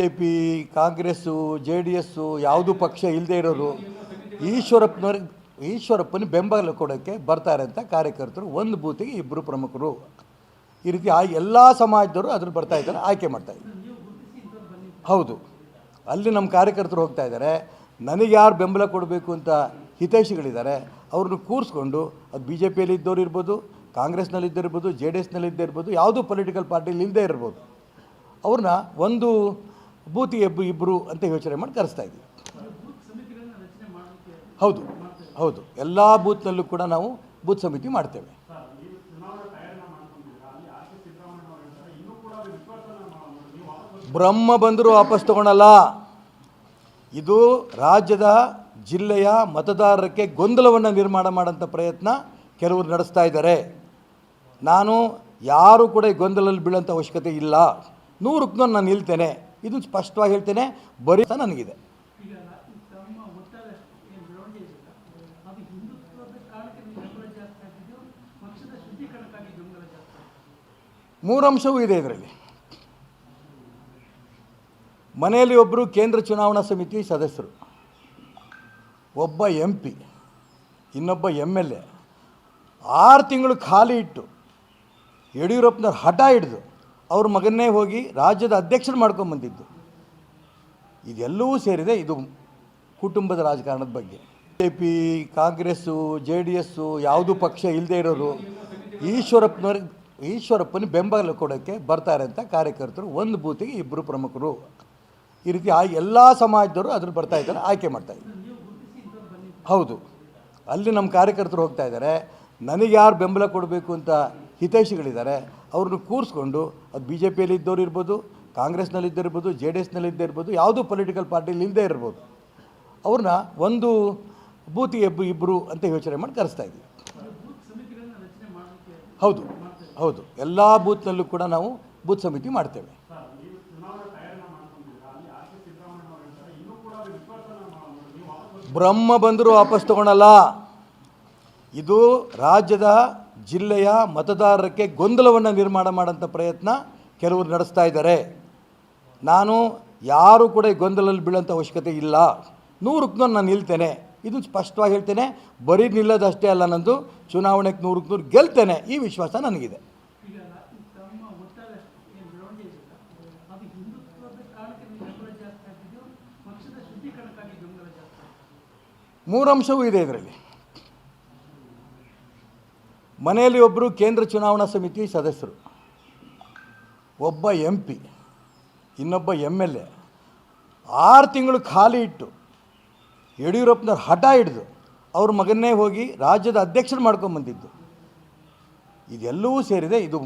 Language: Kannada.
J P Congress, J D S ಯಾವುದು ಪಕ್ಷ ಇಲ್ಲದೆ ಇರೋರು ಈಶ್ವರಪ್ಪನವ್ರಿಗೆ ಈಶ್ವರಪ್ಪನ ಬೆಂಬಲ ಕೊಡೋಕ್ಕೆ ಬರ್ತಾರೆ ಅಂತ ಕಾರ್ಯಕರ್ತರು, ಒಂದು ಬೂತಿಗೆ ಇಬ್ಬರು ಪ್ರಮುಖರು. ಈ ರೀತಿ ಆ ಎಲ್ಲ ಸಮಾಜದವರು ಅದ್ರ ಬರ್ತಾ ಇದ್ದಾರೆ, ಆಯ್ಕೆ ಮಾಡ್ತಾ ಇದ್ದಾರೆ. ಹೌದು. ಅಲ್ಲಿ ನಮ್ಮ ಕಾರ್ಯಕರ್ತರು ಹೋಗ್ತಾ ಇದ್ದಾರೆ. ನನಗೆ ಯಾರು ಬೆಂಬಲ ಕೊಡಬೇಕು ಅಂತ ಹಿತೈಷಿಗಳಿದ್ದಾರೆ, ಅವ್ರನ್ನ ಕೂರಿಸ್ಕೊಂಡು ಅದು ಬಿ ಜೆ ಪಿಯಲ್ಲಿ ಇದ್ದವ್ರು ಇರ್ಬೋದು, ಕಾಂಗ್ರೆಸ್ನಲ್ಲಿ ಇದ್ದಿರ್ಬೋದು ಜೆ ಡಿ ಎಸ್ನಲ್ಲಿ ಇದ್ದೇ ಇರ್ಬೋದು, ಯಾವುದೂ ಪೊಲಿಟಿಕಲ್ ಪಾರ್ಟಿಲಿ ಇಲ್ಲದೇ ಇರ್ಬೋದು. ಅವ್ರನ್ನ ಒಂದು ಬೂತಿಗೆ ಇಬ್ಬರು ಇಬ್ಬರು ಅಂತ ಯೋಚನೆ ಮಾಡಿ ಕರೆಸ್ತಾ ಇದ್ದೀವಿ ಹೌದು ಹೌದು. ಎಲ್ಲ ಬೂತ್ನಲ್ಲೂ ಕೂಡ ನಾವು ಬೂತ್ ಸಮಿತಿ ಮಾಡ್ತೇವೆ. ಬ್ರಹ್ಮ ಬಂದರೂ ವಾಪಸ್ ತಗೊಳಲ್ಲ. ಇದು ರಾಜ್ಯದ ಜಿಲ್ಲೆಯ ಮತದಾರರಕ್ಕೆ ಗೊಂದಲವನ್ನು ನಿರ್ಮಾಣ ಮಾಡೋಂಥ ಪ್ರಯತ್ನ ಕೆಲವರು ನಡೆಸ್ತಾ ಇದ್ದಾರೆ. ನಾನು ಯಾರು ಕೂಡ ಈ ಗೊಂದಲಲ್ಲಿ ಬೀಳೋಂಥ ಅವಶ್ಯಕತೆ ಇಲ್ಲ. ನೂರಕ್ಕೆ ನಾನು ನಿಲ್ತೇನೆ. ಇದನ್ನು ಸ್ಪಷ್ಟವಾಗಿ ಹೇಳ್ತೇನೆ ಬರೀ ನನಗಿದೆ. ಮೂರಂಶವೂ ಇದೆ ಇದರಲ್ಲಿ. ಮನೆಯಲ್ಲಿ ಒಬ್ಬರು ಕೇಂದ್ರ ಚುನಾವಣಾ ಸಮಿತಿ ಸದಸ್ಯರು ಒಬ್ಬ ಎಂ ಪಿ ಇನ್ನೊಬ್ಬ ಎಂ ಎಲ್ ಎ ಆರು ತಿಂಗಳು ಖಾಲಿ ಇಟ್ಟು ಯಡಿಯೂರಪ್ಪನವ್ರು ಹಠ ಹಿಡಿದು ಅವ್ರ ಮಗನ್ನೇ ಹೋಗಿ ರಾಜ್ಯದ ಅಧ್ಯಕ್ಷರು ಮಾಡ್ಕೊಂಬಂದಿದ್ದು ಇದೆಲ್ಲವೂ ಸೇರಿದೆ ಇದು ಕುಟುಂಬದ ರಾಜಕಾರಣದ ಬಗ್ಗೆ. J P, Congress, J D S ಯಾವುದೂ ಪಕ್ಷ ಇಲ್ಲದೆ ಇರೋರು ಈಶ್ವರಪ್ಪನವ್ರಿಗೆ ಈಶ್ವರಪ್ಪನ ಬೆಂಬಲ ಕೊಡೋಕ್ಕೆ ಬರ್ತಾರೆ ಅಂತ ಕಾರ್ಯಕರ್ತರು, ಒಂದು ಬೂತಿಗೆ ಇಬ್ಬರು ಪ್ರಮುಖರು. ಈ ರೀತಿ ಆ ಎಲ್ಲ ಸಮಾಜದವರು ಅದ್ರ ಬರ್ತಾ ಇದ್ದಾರೆ, ಆಯ್ಕೆ ಮಾಡ್ತಾ ಇದ್ದಾರೆ. ಹೌದು. ಅಲ್ಲಿ ನಮ್ಮ ಕಾರ್ಯಕರ್ತರು ಹೋಗ್ತಾ ಇದ್ದಾರೆ. ನನಗೆ ಯಾರು ಬೆಂಬಲ ಕೊಡಬೇಕು ಅಂತ ಹಿತೈಷಿಗಳಿದ್ದಾರೆ. ಅವ್ರನ್ನ ಕೂರಿಸ್ಕೊಂಡು ಅದು ಬಿ ಜೆ ಪಿಯಲ್ಲಿ ಇದ್ದವ್ರು ಇರ್ಬೋದು ಕಾಂಗ್ರೆಸ್ನಲ್ಲಿದ್ದೇ ಇರ್ಬೋದು, ಜೆ ಡಿ ಎಸ್ನಲ್ಲಿ ಇದ್ದೇ ಇರ್ಬೋದು, ಯಾವುದೂ ಪೊಲಿಟಿಕಲ್ ಪಾರ್ಟಿಲಿ ಇಲ್ಲದೇ ಇರ್ಬೋದು. ಅವ್ರನ್ನ ಒಂದು ಬೂತಿಗೆ ಇಬ್ಬರು ಇಬ್ಬರು ಅಂತ ಯೋಚನೆ ಮಾಡಿ ಕರೆಸ್ತಾ ಮಾಡಲಿಕ್ಕೆ ಹೌದು ಹೌದು. ಎಲ್ಲ ಬೂತ್ನಲ್ಲೂ ಕೂಡ ನಾವು ಬೂತ್ ಸಮಿತಿ ಮಾಡ್ತೇವೆ. ಬ್ರಹ್ಮ ಬಂದರೂ ವಾಪಸ್ ತಗೊಳಲ್ಲ. ಇದು ರಾಜ್ಯದ ಜಿಲ್ಲೆಯ ಮತದಾರರಿಗೆ ಗೊಂದಲವನ್ನು ನಿರ್ಮಾಣ ಮಾಡೋಂಥ ಪ್ರಯತ್ನ ಕೆಲವರು ನಡೆಸ್ತಾ ಇದ್ದಾರೆ. ನಾನು ಯಾರು ಕೂಡ ಗೊಂದಲಲ್ಲಿ ಬೀಳೋಂಥ ಅವಶ್ಯಕತೆ ಇಲ್ಲ. ನೂರಕ್ಕೆ ನೂರು ನಾನು ನಿಲ್ತೇನೆ. ಇದು ಸ್ಪಷ್ಟವಾಗಿ ಹೇಳ್ತೇನೆ. ಬರೀ ನಿಲ್ಲೋದಷ್ಟೇ ಅಲ್ಲ ನಂದು, ಚುನಾವಣೆಗೆ ನೂರಕ್ಕೆ ನೂರು ಗೆಲ್ತೇನೆ. ಈ ವಿಶ್ವಾಸ ನನಗಿದೆ. ಮೂರು ತಮ್ಮ ಇದೆ ಏನು ಬೆಳವಣಿಗೆ ಇದೆಯಲ್ಲ ಅದು ಹಿಂದುತ್ವದ ಕಾರಣಕ್ಕೆ ನೀವು ಬೆಂಬಲ ಜಾಸ್ತಿ ಆಗ್ತಿದೆಯೋ ಪಕ್ಷದ ಶುದ್ಧೀಕರಣಕ್ಕಾಗಿ ಬೆಂಬಲ ಜಾಸ್ತಿ ಆಗ್ತಿದೆ ಮೂರಂಶವೂ ಇದೆ ಇದರಲ್ಲಿ ಮನೆಯಲ್ಲಿ ಒಬ್ಬರು ಕೇಂದ್ರ ಚುನಾವಣಾ ಸಮಿತಿ ಸದಸ್ಯರು, ಒಬ್ಬ ಎಂ ಪಿ ಇನ್ನೊಬ್ಬ ಎಂ ಎಲ್ ಎ ಆರು ತಿಂಗಳು ಖಾಲಿ ಇಟ್ಟು ಯಡಿಯೂರಪ್ಪನವ್ರ ಹಠ ಹಿಡಿದು ಅವ್ರ ಮಗನ್ನೇ ಹೋಗಿ ರಾಜ್ಯದ ಅಧ್ಯಕ್ಷರು ಮಾಡ್ಕೊಂಬಂದಿದ್ದು. ಇದೆಲ್ಲವೂ ಸೇರಿದೆ, ಇದು